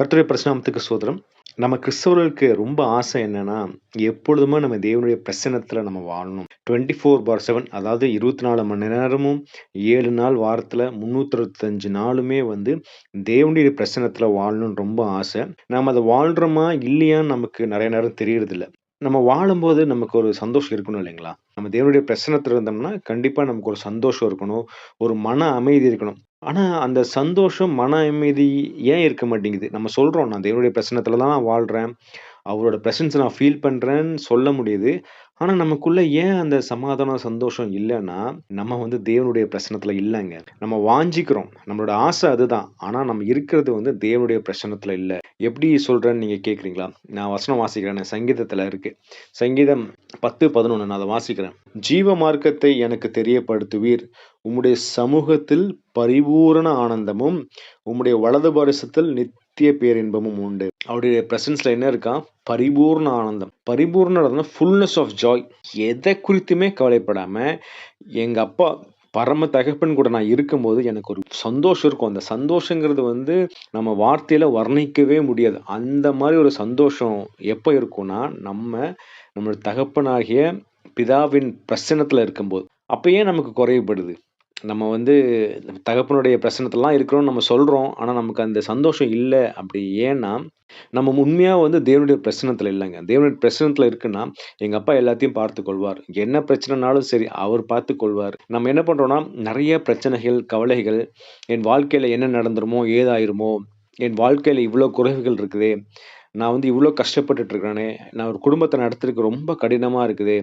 கர்த்தருடைய பிரசனாமத்துக்கு சோதரம் நம்ம கிறிஸ்தவர்களுக்கு ரொம்ப ஆசை என்னன்னா எப்பொழுதுமே நம்ம தேவனுடைய பிரசனத்தில் நம்ம வாழணும். டுவெண்ட்டி ஃபோர் பார் செவன் அதாவது இருபத்தி நாலு மணி நேரமும் ஏழு நாள் வாரத்தில் முந்நூற்றஞ்சு நாளுமே வந்து தேவனுடைய பிரசனத்தில் வாழணும்னு ரொம்ப ஆசை. நம்ம அதை வாழ்கிறோமா இல்லையான்னு நமக்கு நிறைய நேரம் தெரியறதில்ல. நம்ம வாழும்போது நமக்கு ஒரு சந்தோஷம் இருக்கணும் இல்லைங்களா? நம்ம தேவனுடைய பிரசனத்தில் இருந்தோம்னா கண்டிப்பாக நமக்கு ஒரு சந்தோஷம் இருக்கணும் ஒரு மன அமைதி இருக்கணும் ஆனா, அந்த சந்தோஷம், மன அமைதி ஏன் இருக்க மாட்டேங்குது? நம்ம சொல்றோம், "நான் தேவனுடைய பிரசனத்தில் தான் நான் வாழ்றேன். அவரோட பிரசன்ஸ நான் ஃபீல் பண்றேன்னு" சொல்ல முடியுது. ஆனா, நமக்குள்ள ஏன் அந்த சமாதானம், சந்தோஷம் இல்லன்னா, நம்ம வந்து தேவனுடைய பிரசன்னத்துல இல்லங்க. நம்ம வாஞ்சிக்கிறோம். நம்மளோட ஆசை அதுதான். ஆனா, நம்ம இருக்கிறது வந்து தேவனுடைய பிரசன்னத்துல இல்ல. எப்படி சொல்றேன்னு நீங்க கேட்குறீங்களா? நான் வசனம் வாசிக்கிறேன். சங்கீதத்துல இருக்கு. சங்கீதம் 10, 11 நான் அத வாசிக்கிறேன். "ஜீவ மார்க்கத்தை எனக்கு தெரியப்படுத்துவீர். உம்முடைய சமூகத்தில் பரிபூரண ஆனந்தமும், உம்முடைய வலது பாரிசத்தில் நித்திய பேரின்பமும் உண்டு." அவருடைய பிரசன்ஸ்ல என்ன இருக்கா? பரிபூர்ண ஆனந்தம். பரிபூர்ண ஃபுல்னஸ் ஆஃப் ஜாய். எதை குறித்துமே கவலைப்படாம, எங்க அப்பா பரம தகப்பன் கூட நான் இருக்கும்போது எனக்கு ஒரு சந்தோஷம் இருக்கும். அந்த சந்தோஷங்கிறது வந்து நம்ம வார்த்தையில வர்ணிக்கவே முடியாது. அந்த மாதிரி ஒரு சந்தோஷம் எப்போ இருக்கும்னா, நம்ம நம்மளோட தகப்பனாகிய பிதாவின் பிரசன்னத்துல இருக்கும்போது. அப்ப ஏன் நமக்கு குறைவுபடுது? நம்ம வந்து தகப்பனுடைய பிரசன்னத்துலலாம் இருக்கிறோன்னு நம்ம சொல்கிறோம் ஆனால் நமக்கு அந்த சந்தோஷம் இல்லை அப்படி ஏன்னா, நம்ம உண்மையாக வந்து தேவனுடைய பிரச்சனத்தில் இல்லைங்க தேவனுடைய பிரச்சனத்தில் இருக்குன்னா, எங்கள் அப்பா எல்லாத்தையும் பார்த்து கொள்வார். என்ன பிரச்சனைனாலும் சரி, அவர் பார்த்து கொள்வார். நம்ம என்ன பண்ணுறோன்னா நிறைய பிரச்சனைகள், கவலைகள், என் வாழ்க்கையில் என்ன நடந்துருமோ, ஏதாயிருமோ, என் வாழ்க்கையில் இவ்வளோ குறைவுகள் இருக்குது நான் வந்து இவ்வளோ கஷ்டப்பட்டுட்டு இருக்கிறேனே, நான் ஒரு குடும்பத்தை நடத்துறதுக்கு ரொம்ப கடினமாக இருக்குது.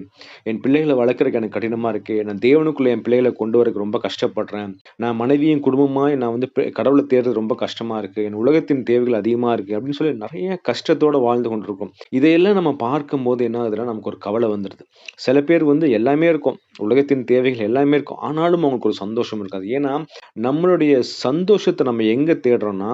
என் பிள்ளைகளை வளர்க்குறதுக்கு எனக்கு கடினமாக இருக்குது நான் தேவனுக்குள்ளே என் பிள்ளைகளை கொண்டு வரக்கு ரொம்ப கஷ்டப்படுறேன். நான் மனைவியும், குடும்பமாக நான் வந்து கடவுளை தேடுறது ரொம்ப கஷ்டமாக இருக்குது என் உலகத்தின் தேவைகள் அதிகமாக இருக்குது அப்படின்னு சொல்லி நிறைய கஷ்டத்தோடு வாழ்ந்து கொண்டிருக்கோம். இதையெல்லாம் நம்ம பார்க்கும்போது என்ன ஆகுதுன்னா, நமக்கு ஒரு கவலை வந்துடுது சில பேர் வந்து எல்லாமே இருக்கும். உலகத்தின் தேவைகள் எல்லாமே இருக்கும். ஆனாலும் அவங்களுக்கு ஒரு சந்தோஷம் இருக்காது. ஏன்னா, நம்மளுடைய சந்தோஷத்தை நம்ம எங்கே தேடுறோம்னா,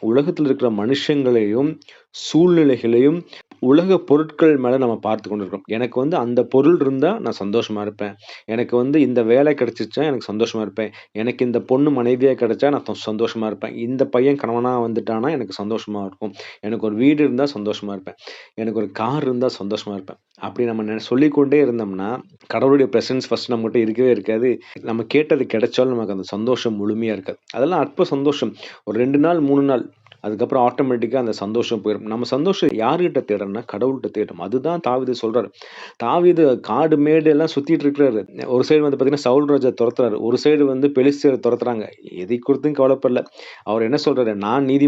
உலகத்தில் இருக்கிற மனுஷங்களையும், சூழ்நிலைகளையும், உலக பொருட்கள் மேலே நம்ம பார்த்து கொண்டு இருக்கோம் எனக்கு வந்து அந்த பொருள் இருந்தால் நான் சந்தோஷமாக இருப்பேன். எனக்கு வந்து இந்த வேலை கிடச்சிச்சா எனக்கு சந்தோஷமாக இருப்பேன். எனக்கு இந்த பொண்ணு மனைவியாக கிடச்சா நான் சந்தோஷமாக இருப்பேன். இந்த பையன் கணவனாக வந்துட்டானா எனக்கு சந்தோஷமாக இருக்கும். எனக்கு ஒரு வீடு இருந்தால் சந்தோஷமாக இருப்பேன். எனக்கு ஒரு கார் இருந்தால் சந்தோஷமாக இருப்பேன். அப்படி நம்ம சொல்லிக்கொண்டே இருந்தோம்னா, கடவுளுடைய ப்ரெசன்ஸ் ஃபஸ்ட் நம்மகிட்ட இருக்கவே இருக்காது. நம்ம கேட்டது கிடைச்சாலும் நமக்கு அந்த சந்தோஷம் முழுமையாக இருக்காது. அதெல்லாம் அற்ப சந்தோஷம். ஒரு ரெண்டு நாள், மூணு நாள். அதுக்கப்புறம் ஆட்டோமேட்டிக்காக அந்த சந்தோஷம் போயிடும் நம்ம சந்தோஷம் யார்கிட்ட தேடணும்னா, கடவுள்கிட்ட தேடும் அதுதான் தாவிது சொல்றாரு. தாவிது காடு, மேடு எல்லாம் சுத்திட்டு இருக்கிறாரு. ஒரு சைடு வந்து பார்த்தீங்கன்னா, சவுல் ராஜா துரத்துறாரு. ஒரு சைடு வந்து பெலிஸ்தியர் துரத்துறாங்க. எதை குறித்தும் கவலைப்படல. அவர் என்ன சொல்கிறாரு "நான் நீதி